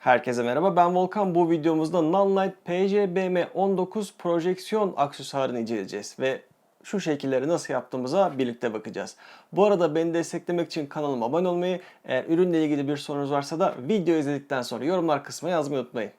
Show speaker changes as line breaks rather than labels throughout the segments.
Herkese merhaba ben Volkan. Bu videomuzda Nunlight PCBM19 projeksiyon aksesuarını inceleyeceğiz ve şu şekilleri nasıl yaptığımıza birlikte bakacağız. Bu arada beni desteklemek için kanalıma abone olmayı, eğer ürünle ilgili bir sorunuz varsa da video izledikten sonra yorumlar kısmına yazmayı unutmayın.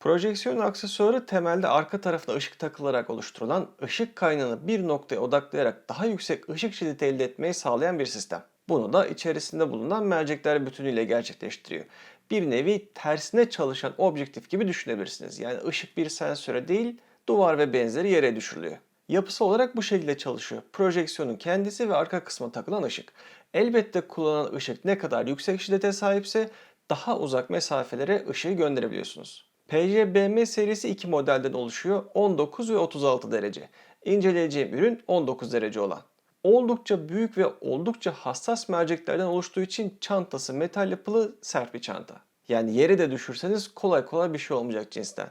Projeksiyon aksesuarı temelde arka tarafına ışık takılarak oluşturulan, ışık kaynağını bir noktaya odaklayarak daha yüksek ışık şiddeti elde etmeyi sağlayan bir sistem. Bunu da içerisinde bulunan mercekler bütünüyle gerçekleştiriyor. Bir nevi tersine çalışan objektif gibi düşünebilirsiniz. Yani ışık bir sensöre değil, duvar ve benzeri yere düşürülüyor. Yapısı olarak bu şekilde çalışıyor. Projeksiyonun kendisi ve arka kısma takılan ışık. Elbette kullanılan ışık ne kadar yüksek şiddete sahipse daha uzak mesafelere ışığı gönderebiliyorsunuz. PCBM serisi iki modelden oluşuyor. 19 ve 36 derece. İnceleyeceğim ürün 19 derece olan. Oldukça büyük ve oldukça hassas merceklerden oluştuğu için çantası metal yapılı sert bir çanta. Yani yere de düşürseniz kolay kolay bir şey olmayacak cinsten.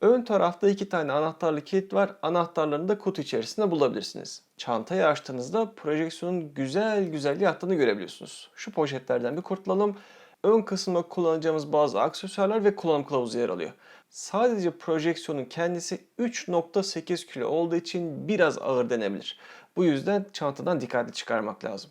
Ön tarafta iki tane anahtarlı kilit var. Anahtarlarını da kutu içerisinde bulabilirsiniz. Çantayı açtığınızda projeksiyonun güzel güzel yattığını görebiliyorsunuz. Şu poşetlerden bir kurtulalım. Ön kısımda kullanacağımız bazı aksesuarlar ve kullanım kılavuzu yer alıyor. Sadece projeksiyonun kendisi 3.8 kilo olduğu için biraz ağır denebilir. Bu yüzden çantadan dikkatli çıkarmak lazım.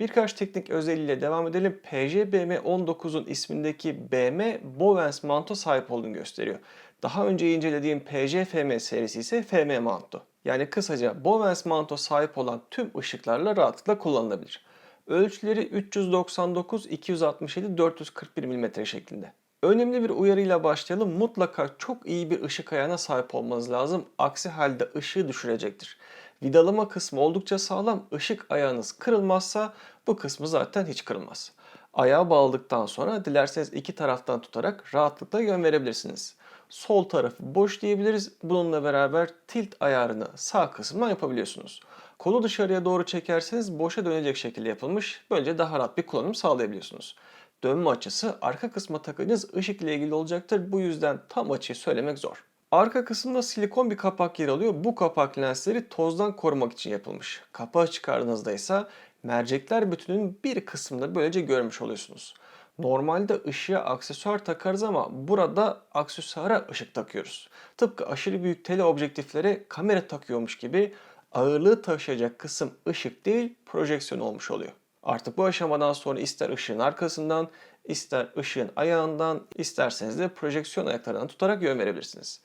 Birkaç teknik özelliğiyle devam edelim. PJBM19'un ismindeki BM Bowens manto sahip olduğunu gösteriyor. Daha önce incelediğim PJFM serisi ise FM manto. Yani kısaca Bowens manto sahip olan tüm ışıklarla rahatlıkla kullanılabilir. Ölçüleri 399, 267, 441 mm şeklinde. Önemli bir uyarıyla başlayalım. Mutlaka çok iyi bir ışık ayağına sahip olmanız lazım. Aksi halde ışığı düşürecektir. Vidalama kısmı oldukça sağlam. Işık ayağınız kırılmazsa bu kısmı zaten hiç kırılmaz. Ayağa bağladıktan sonra dilerseniz iki taraftan tutarak rahatlıkla yön verebilirsiniz. Sol tarafı boş diyebiliriz. Bununla beraber tilt ayarını sağ kısımdan yapabiliyorsunuz. Kolu dışarıya doğru çekerseniz boşa dönecek şekilde yapılmış. Böylece daha rahat bir kullanım sağlayabiliyorsunuz. Dönme açısı arka kısma takacağınız ışık ile ilgili olacaktır. Bu yüzden tam açıyı söylemek zor. Arka kısımda silikon bir kapak yer alıyor. Bu kapak lensleri tozdan korumak için yapılmış. Kapağı çıkardığınızda ise mercekler bütünün bir kısmını böylece görmüş oluyorsunuz. Normalde ışığa aksesuar takarız ama burada aksesuara ışık takıyoruz. Tıpkı aşırı büyük tele objektiflere kamera takıyormuş gibi ağırlığı taşıyacak kısım ışık değil projeksiyon olmuş oluyor. Artık bu aşamadan sonra ister ışığın arkasından, ister ışığın ayağından, isterseniz de projeksiyon ayaklarından tutarak yön verebilirsiniz.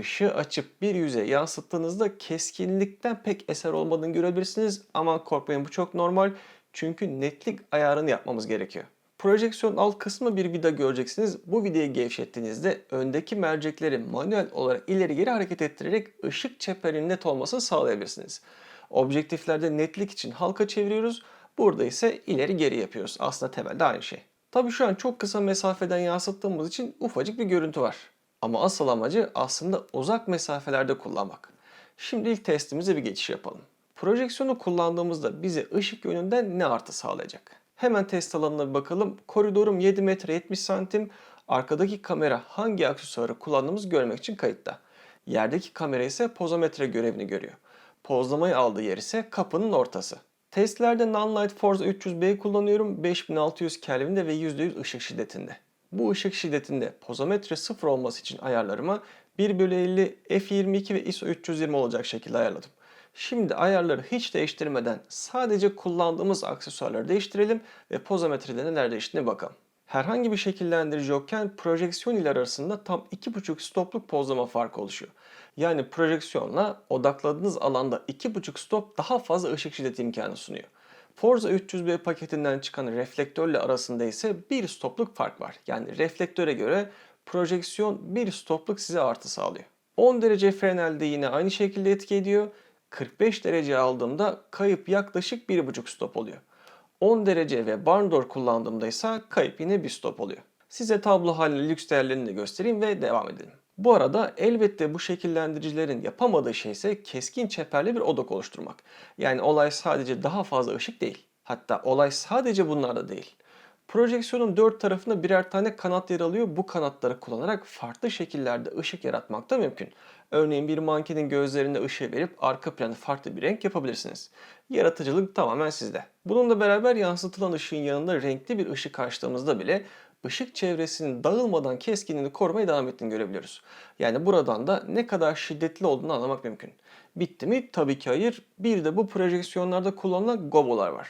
Işığı açıp bir yüze yansıttığınızda keskinlikten pek eser olmadığını görebilirsiniz ama korkmayın bu çok normal çünkü netlik ayarını yapmamız gerekiyor. Projeksiyon alt kısmı bir vida göreceksiniz. Bu vidayı gevşettiğinizde öndeki mercekleri manuel olarak ileri geri hareket ettirerek ışık çeperinin net olmasını sağlayabilirsiniz. Objektiflerde netlik için halka çeviriyoruz. Burada ise ileri geri yapıyoruz. Aslında temelde aynı şey. Tabi şu an çok kısa mesafeden yansıttığımız için ufacık bir görüntü var. Ama asıl amacı aslında uzak mesafelerde kullanmak. Şimdi ilk testimize bir geçiş yapalım. Projeksiyonu kullandığımızda bize ışık yönünden ne artı sağlayacak? Hemen test alanına bir bakalım. Koridorum 7 metre 70 santim. Arkadaki kamera hangi aksesuarı kullandığımızı görmek için kayıtta. Yerdeki kamera ise pozometre görevini görüyor. Pozlamayı aldığı yer ise kapının ortası. Testlerde Nunlight Forza 300B kullanıyorum. 5600 Kelvin'de ve %100 ışık şiddetinde. Bu ışık şiddetinde pozometre 0 olması için ayarlarıma 1 bölü 50 f22 ve ISO 320 olacak şekilde ayarladım. Şimdi ayarları hiç değiştirmeden sadece kullandığımız aksesuarları değiştirelim ve pozometrede neler değiştiğine bakalım. Herhangi bir şekillendirici yokken projeksiyon ile arasında tam 2,5 stopluk pozlama farkı oluşuyor. Yani projeksiyonla odakladığınız alanda 2,5 stop daha fazla ışık şiddeti imkanı sunuyor. Forza 300B paketinden çıkan reflektörle arasında ise bir stopluk fark var. Yani reflektöre göre projeksiyon bir stopluk size artı sağlıyor. 10 derece Fresnel'de yine aynı şekilde etki ediyor. 45 derece aldığımda kayıp yaklaşık 1,5 stop oluyor. 10 derece ve barn door kullandığımda ise kayıp yine bir stop oluyor. Size tablo halinde lüks değerlerini de göstereyim ve devam edelim. Bu arada elbette bu şekillendiricilerin yapamadığı şey ise keskin çeperli bir odak oluşturmak. Yani olay sadece daha fazla ışık değil. Hatta olay sadece bunlarda değil. Projeksiyonun dört tarafında birer tane kanat yer alıyor. Bu kanatları kullanarak farklı şekillerde ışık yaratmak da mümkün. Örneğin bir mankenin gözlerinde ışığı verip arka planı farklı bir renk yapabilirsiniz. Yaratıcılık tamamen sizde. Bununla beraber yansıtılan ışığın yanında renkli bir ışık açtığımızda bile ışık çevresinin dağılmadan keskinliğini korumaya devam ettiğini görebiliyoruz. Yani buradan da ne kadar şiddetli olduğunu anlamak mümkün. Bitti mi? Tabii ki hayır. Bir de bu projeksiyonlarda kullanılan gobolar var.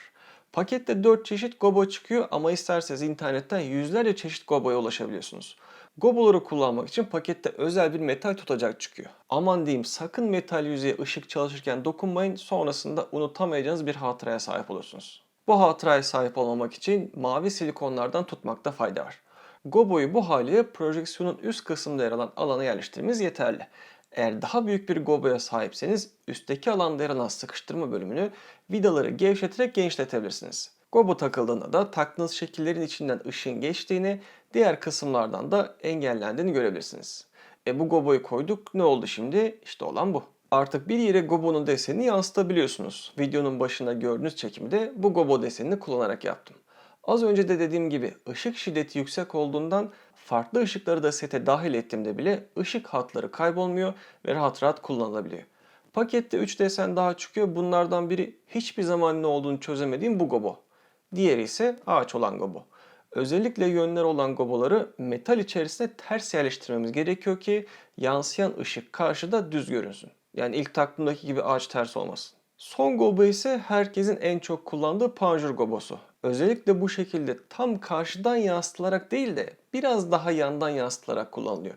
Pakette 4 çeşit gobo çıkıyor ama isterseniz internetten yüzlerce çeşit goboya ulaşabiliyorsunuz. Goboları kullanmak için pakette özel bir metal tutacak çıkıyor. Aman diyeyim sakın metal yüzeye ışık çalışırken dokunmayın sonrasında unutamayacağınız bir hatıraya sahip olursunuz. Bu hatıraya sahip olmamak için mavi silikonlardan tutmakta fayda var. Goboyu bu haliyle projeksiyonun üst kısmında yer alan alana yerleştirmemiz yeterli. Eğer daha büyük bir goboya sahipseniz üstteki alanda yer alan sıkıştırma bölümünü vidaları gevşeterek genişletebilirsiniz. Gobo takıldığında da taktığınız şekillerin içinden ışığın geçtiğini, diğer kısımlardan da engellendiğini görebilirsiniz. E bu goboyu koyduk. Ne oldu şimdi? İşte olan bu. Artık bir yere gobonun desenini yansıtabiliyorsunuz. Videonun başında gördüğünüz çekimi de bu gobo desenini kullanarak yaptım. Az önce de dediğim gibi ışık şiddeti yüksek olduğundan farklı ışıkları da sete dahil ettiğimde bile ışık hatları kaybolmuyor ve rahat rahat kullanılabiliyor. Pakette 3 desen daha çıkıyor. Bunlardan biri hiçbir zaman ne olduğunu çözemediğim bu gobo. Diğeri ise ağaç olan gobo. Özellikle yönler olan goboları metal içerisine ters yerleştirmemiz gerekiyor ki yansıyan ışık karşıda düz görünsün. Yani ilk taktığımdaki gibi ağaç ters olmasın. Son gobo ise herkesin en çok kullandığı panjur gobosu. Özellikle bu şekilde tam karşıdan yansıtılarak değil de biraz daha yandan yansıtılarak kullanılıyor.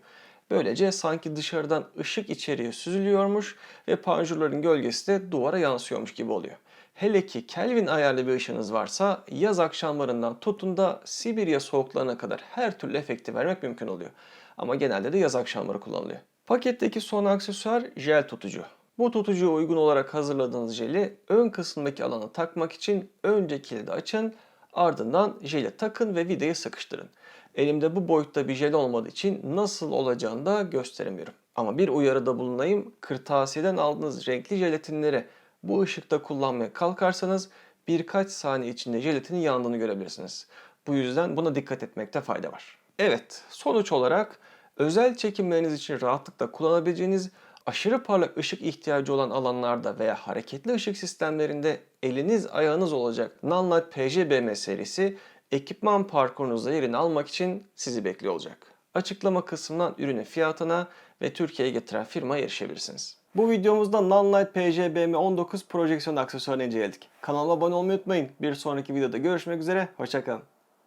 Böylece sanki dışarıdan ışık içeriye süzülüyormuş ve panjurların gölgesi de duvara yansıyormuş gibi oluyor. Hele ki Kelvin ayarlı bir ışığınız varsa yaz akşamlarından tutun da Sibirya soğuklarına kadar her türlü efekti vermek mümkün oluyor. Ama genelde de yaz akşamları kullanılıyor. Paketteki son aksesuar jel tutucu. Bu tutucuya uygun olarak hazırladığınız jeli ön kısımdaki alana takmak için önce kilidi açın, ardından jeli takın ve vidayı sıkıştırın. Elimde bu boyutta bir jel olmadığı için nasıl olacağını da gösteremiyorum. Ama bir uyarıda bulunayım. Kırtasiyeden aldığınız renkli jelatinleri bu ışıkta kullanmaya kalkarsanız birkaç saniye içinde jelatinin yandığını görebilirsiniz. Bu yüzden buna dikkat etmekte fayda var. Evet, sonuç olarak özel çekimleriniz için rahatlıkla kullanabileceğiniz aşırı parlak ışık ihtiyacı olan alanlarda veya hareketli ışık sistemlerinde eliniz ayağınız olacak Nonlight PJBM serisi ekipman parkurunuzda yerini almak için sizi bekliyor olacak. Açıklama kısmından ürünün fiyatına ve Türkiye'ye getiren firmaya erişebilirsiniz. Bu videomuzda Nonlight PJBM 19 projeksiyon aksesuarını inceledik. Kanalıma abone olmayı unutmayın. Bir sonraki videoda görüşmek üzere, hoşçakalın.